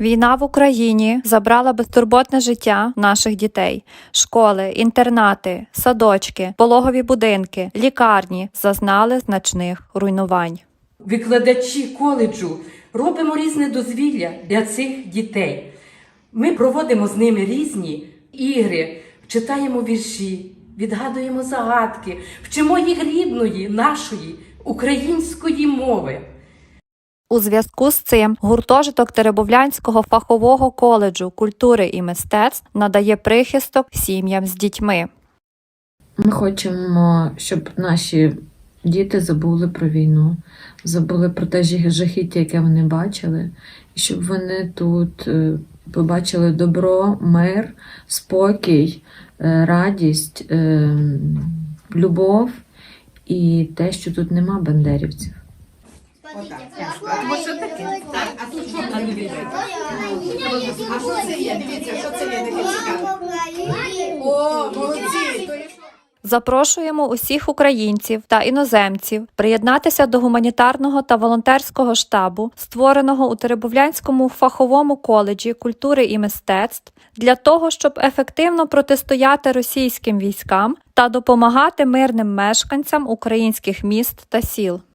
Війна в Україні забрала безтурботне життя наших дітей. Школи, інтернати, садочки, пологові будинки, лікарні зазнали значних руйнувань. Викладачі коледжу робимо різне дозвілля для цих дітей. Ми проводимо з ними різні ігри, читаємо вірші, відгадуємо загадки, вчимо їх рідної, нашої української мови. У зв'язку з цим гуртожиток Теребовлянського фахового коледжу культури і мистецтв надає прихисток сім'ям з дітьми. Ми хочемо, щоб наші діти забули про війну, забули про те жах- жахіття, яке вони бачили, і щоб вони тут е, побачили добро, мир, спокій, е, радість, е, любов і те, що тут нема бандерівців. Що таке? Так, а тут що там не А що це є? Дивіться, що це є таке цікаве. О, молодці! Запрошуємо усіх українців та іноземців приєднатися до гуманітарного та волонтерського штабу, створеного у Теребовлянському фаховому коледжі культури і мистецтв, для того, щоб ефективно протистояти російським військам та допомагати мирним мешканцям українських міст та сіл.